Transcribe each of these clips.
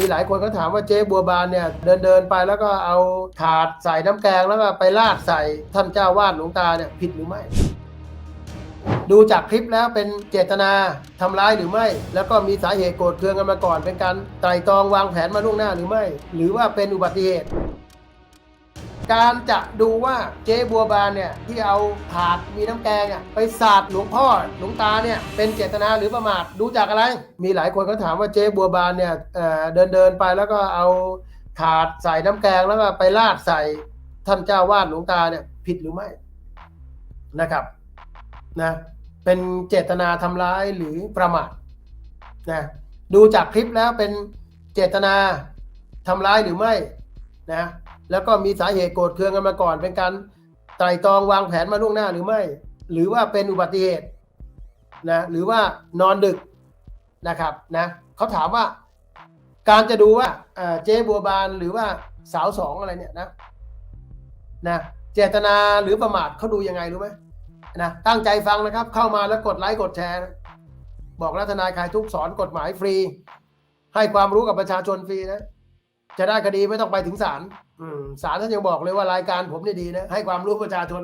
มีหลายคนก็ถามว่าเจ๊บัวบานเนี่ยเดินเดินไปแล้วก็เอาถาดใส่น้ำแกงแล้วก็ไปราดใส่ท่านเจ้าวาดหลวงตาเนี่ยผิดหรือไม่ดูจากคลิปแล้วเป็นเจตนาทำร้ายหรือไม่ แล้วก็มีสาเหตุโกรธเคืองกันมาก่อน เป็นการไตร่ตรองวางแผนมาล่วงหน้าหรือไม่ หรือว่าเป็นอุบัติเหตุ การจะดูว่าเจ๊บัวบานเนี่ยที่เอาถาดมีน้ำแกงอะไปสาดหลวงพ่อหลวงตาเนี่ยเป็นเจตนาหรือประมาทดูจากอะไร มีหลายคนก็ถามว่าเจ๊บัวบานเนี่ยเเดินเดินไปแล้วก็เอาถาดใส่น้ำแกงแล้วก็ไปราดใส่ท่านเจ้าวาดหลวงตาเนี่ยผิดหรือไม่นะครับนะเป็นเจตนาทำร้ายหรือประมาทนะดูจากคลิปแล้วเป็นเจตนาทำร้ายหรือไม่นะ แล้วก็มีสาเหตุโกรธเคืองกันมาก่อน เป็นการไตรตรองวางแผนมาล่วงหน้าหรือไม่ หรือว่าเป็นอุบัติเหตุนะหรือว่านอนดึกนะครับนะเขาถามว่า การจะดูว่าเจ๊บัวบานหรือว่าสาวสองอะไรเนี่ยนะนะเจตนาหรือประมาทเขาดูยังไงรู้ไหมนะตั้งใจฟังนะครับ เข้ามาแล้วกดไลค์กดแชร์ บอกรัฐนายคายทุกสอนกฎหมายฟรี ให้ความรู้กับประชาชนฟรีนะ จะได้คดีไม่ต้องไปถึงศาล ศาลท่านยังบอกเลยว่ารายการผมเนี่ยดีนะให้ความรู้ประชาชน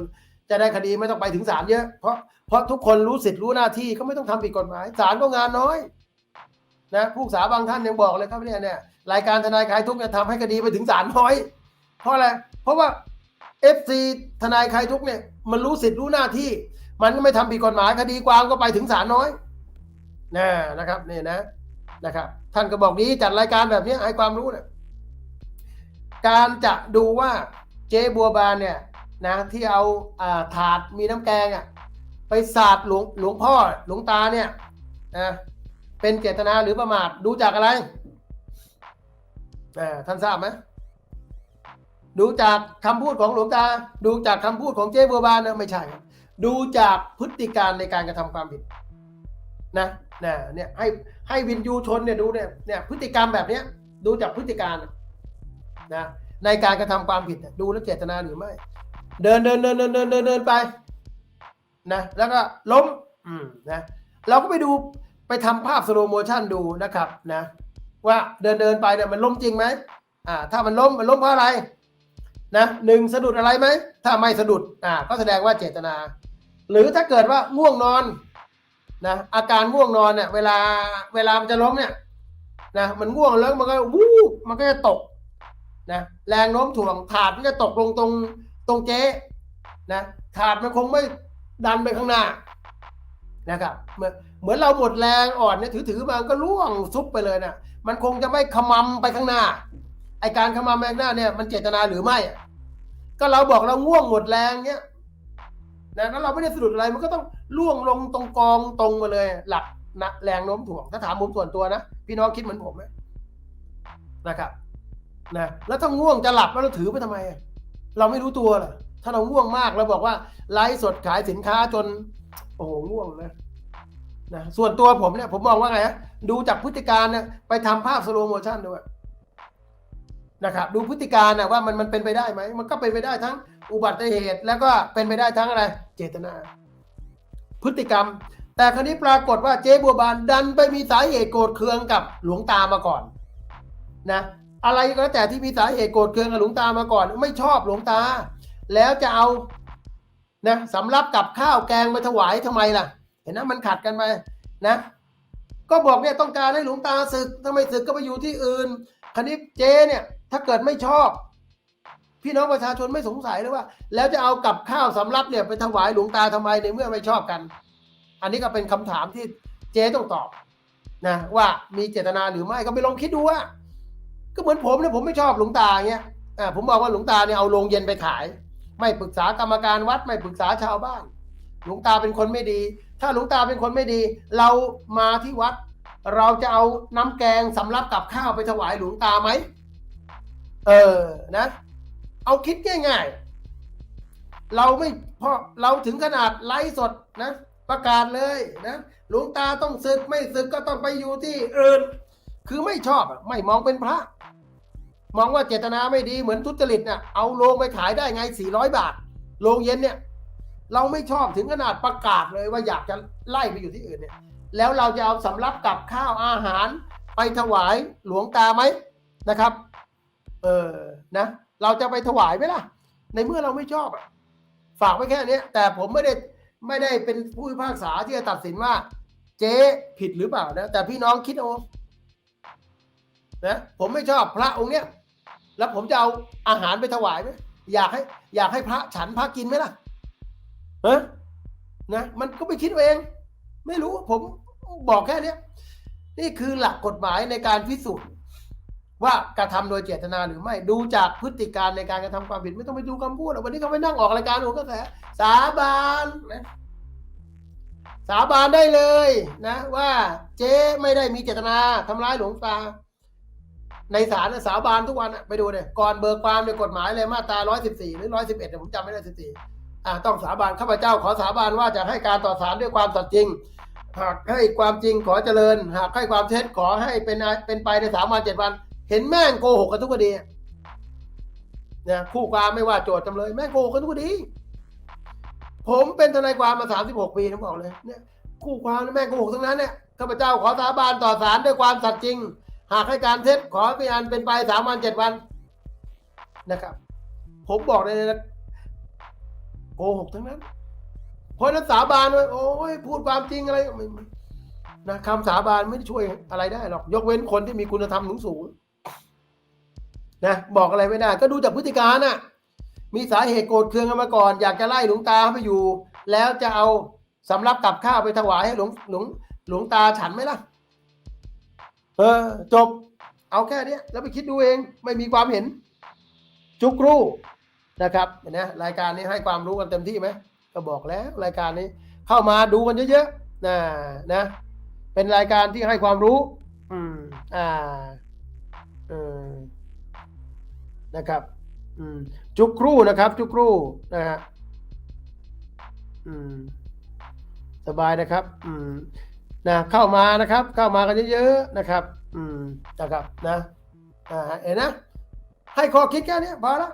จะได้คดีไม่ต้องไปถึงศาลเยอะ เพราะเพราะทุกคนรู้สิทธิ์รู้หน้าที่ก็ไม่ต้องทำผิดกฎหมายศาลก็งานน้อยนะผู้ศึกษาบางท่านยังบอกเลยครับเนี่ยเนี่ยรายการทนายคลายทุกข์เนี่ยทำให้คดีไปถึงศาลน้อย เพราะอะไรเพราะว่าเอฟซีทนายคลายทุกข์เนี่ยมันรู้สิทธิ์รู้หน้าที่ มันก็ไม่ทำผิดกฎหมายคดีความก็ไปถึงศาลน้อยนะนะครับนี่นะนะครับ ท่านก็บอกดีจัดรายการแบบนี้ให้ความรู้เนี่ย การจะดูว่าเจ๊บัวบานเนี่ยนะที่เอาอาถาดมีน้ำแกงอะไปสาดหลวงหลวงพ่อหลวงตาเนี่ยนะเป็นเจตนาหรือประมาทดูจากอะไรอ่าท่านทราบไหมดูจากคำพูดของหลวงตา ดูจากคำพูดของเจ๊บัวบานนะไม่ใช่ครับดูจากพฤติการในการกระทำความผิดนะนะเนี่ยให้ให้วินยูชนเนี่ยดูเนี่ยเนี่ยพฤติกรรมแบบเนี้ยดูจากพฤติการ นะในการกระทำความผิดดูแล้วเจตนาหรือไม่ เดินเดินเดินเดินเดินเดินเดินไปนะแล้วก็ล้มอืมนะเราก็ไปดูไปทำภาพสโลโมชันดูนะครับนะว่าเดินเดินไปเนี่ยมันล้มจริงไหมอ่าถ้ามันล้มมันล้มเพราะอะไรนะหนึ่งสะดุดอะไรไหมถ้าไม่สะดุดอ่าก็แสดงว่าเจตนา หรือถ้าเกิดว่าง่วงนอนนะอาการง่วงนอนเนี่ยเวลาเวลามันจะล้มเนี่ยนะมันง่วงแล้วมันก็วูบมันก็จะตก นะแรงโน้มถ่วงถาดมันจะตกลงตรงตรงเจ๊นะถาดมันคงไม่ดันไปข้างหน้านะครับเหมือนเหมือนเราหมดแรงอ่อนเนี่ยถือถือมามันก็ล่วงซุบไปเลยนะมันคงจะไม่ขมำไปข้างหน้าไอการขมำไปข้างหน้าเนี่ยมันเจตนาหรือไม่ ก็เราบอกเราง่วงหมดแรงเนี่ยนะแล้วเราไม่ได้สะดุดอะไรมันก็ต้องล่วงลงตรงกองตรงมาเลย หลักนะแรงโน้มถ่วงถ้าถามผมส่วนตัวนะพี่น้องคิดเหมือนผมไหมนะครับ นะแล้วถ้าง่วงจะหลับแล้วเราถือไปทำไม เราไม่รู้ตัวเหรอถ้าเราง่วงมากเราบอกว่าไลฟ์สดขายสินค้าจน โอ้โหง่วงนะนะส่วนตัวผมเนี่ยผมมองว่าไงฮะดูจากพฤติการเนี่ยไปทำภาพสโลโมชันด้วยนะครับดูพฤติการนะว่ามันมันเป็นไปได้ไหม มันก็เป็นไปได้ทั้งอุบัติเหตุ แล้วก็เป็นไปได้ทั้งอะไร เจตนา พฤติกรรม แต่คราวนี้ปรากฏว่าเจ๊บัวบานดันไปมีสาเหตุโกรธเคืองกับหลวงตามาก่อน นะ อะไรก็แล้วแต่ที่มีสาเหตุโกรธเคืองกับหลวงตามาก่อน ไม่ชอบหลวงตา แล้วจะเอานะสำรับกับข้าวแกงมาถวายทำไมล่ะ เห็นนะมันขัดกันไปนะ ก็บอกเนี่ยต้องการให้หลวงตาศึกถ้าไม่ศึกก็ไปอยู่ที่อื่นคันนี้เจเนี่ย ถ้าเกิดไม่ชอบ พี่น้องประชาชนไม่สงสัยเลยว่า แล้วจะเอากับข้าวสำรับเนี่ยไปถวายหลวงตาทำไมในเมื่อไม่ชอบกัน อันนี้ก็เป็นคำถามที่เจต้องตอบนะว่ามีเจตนาหรือไม่ก็ไปลองคิดดูว่า ก็เหมือนผมเนี่ยผมไม่ชอบหลวงตาเงี้ยอ่าผมบอกว่าหลวงตาเนี่ยเอาโรงเย็นไปขาย ไม่ปรึกษากรรมการวัดไม่ปรึกษาชาวบ้าน หลวงตาเป็นคนไม่ดี ถ้าหลวงตาเป็นคนไม่ดี เรามาที่วัด เราจะเอาน้ำแกงสำรับกับข้าวไปถวายหลวงตาไหมเออนะ เอาคิดง่าย ๆ เราไม่เพราะเราถึงขนาดไลฟ์สดนะ ประกาศเลยนะหลวงตาต้องศึกไม่ศึกก็ต้องไปอยู่ที่อื่นคือไม่ชอบไม่มองเป็นพระ มองว่าเจตนาไม่ดีเหมือนทุจริตเนี่ยเอาโรงไปขายได้ไง 400 บาท โรงเย็นเนี่ย เราไม่ชอบถึงขนาดประกาศเลยว่าอยากจะไล่ไปอยู่ที่อื่นเนี่ย แล้วเราจะเอาสำรับกับข้าวอาหารไปถวายหลวงตาไหมนะครับ เออนะ เราจะไปถวายไหมล่ะ ในเมื่อเราไม่ชอบอะฝากไว้แค่นี้แต่ผมไม่ได้ไม่ได้เป็นผู้พิพากษาที่จะตัดสินว่า เจ๊ผิดหรือเปล่านะ แต่พี่น้องคิดเอานะผมไม่ชอบพระองค์เนี้ย แล้วผมจะเอาอาหารไปถวายไหมอยากให้ อยากให้พระฉันพระกินไหมล่ะฮะนะมันก็ไปคิดเอง ไม่รู้ผมบอกแค่เนี้ยนี่คือหลักกฎหมายในการพิสูจน์ว่ากระทำโดยเจตนาหรือไม่ดูจากพฤติการในการกระทำความผิดไม่ต้องไปดูคำพูดวันนี้เขาไปนั่งออกรายการโอ้ก็แสสาบานนะสาบานได้เลยนะ ว่าเจ๊ไม่ได้มีเจตนาทำร้ายหลวงตา ในศาลนะสาบานทุกวันน่ะไปดูเลยก่อนเบิกความในกฎหมายเลยมาตราร้อยสิบสี่หรือร้อยสิบเอ็ดผมจำไม่ได้สิบสี่อ่าต้องสาบานข้าพเจ้าขอสาบานว่าจะให้การต่อศาลด้วยความสัตย์จริง หากให้ความจริงขอเจริญ หากให้ความเท็จขอให้เป็นเป็นไปในสามวันเจ็ดวัน เห็นแม่งโกหกกันทุกคดีเนี่ยคู่ความไม่ว่าโจทย์จำเลยแม่งโกหกกันทุกคดี ผมเป็นทนายความมาสามสิบหกปีผมบอกเลยเนี่ยคู่ความแม่งโกหกทั้งนั้นเนี่ยข้าพเจ้าขอสาบานต่อศาลด้วยความสัตย์จริง หากให้การเท็จขอเป็นอันเป็นไปสามวันเจ็ดวันนะครับ ผมบอกเลยนะโกหกทั้งนั้น เพราะนั้นสาบานว่าโอ้ยพูดความจริงอะไรไม่นะคำสาบานไม่ได้ช่วยอะไรได้หรอก ยกเว้นคนที่มีคุณธรรมสูงสูงนะบอกอะไรไม่ได้ ก็ดูจากพฤติการน่ะ มีสาเหตุโกรธเคืองกันมาก่อน อยากจะไล่หลวงตาไปอยู่ แล้วจะเอาสำรับกับข้าวไปถวายให้หลวงหลวงหลวงตาฉันไหมล่ะ เออ จบ เอาแค่นี้แล้วไปคิดดูเองไม่มีความเห็น จุกรูนะครับเห็นไหมรายการนี้ให้ความรู้กันเต็มที่ไหมก็บอกแล้วรายการนี้ เข้ามาดูกันเยอะๆนะนะ เป็นรายการที่ให้ความรู้ อืม อ่าเออนะครับ อืม จุกรู่นะครับ จุกรู่นะฮะอืม สบายนะครับ อืม นะเข้ามานะครับ เข้ามากันเยอะๆนะครับ อืมนะครับนะอ่าเห็นนะ ให้ข้อคิดแค่นี้พอแล้ว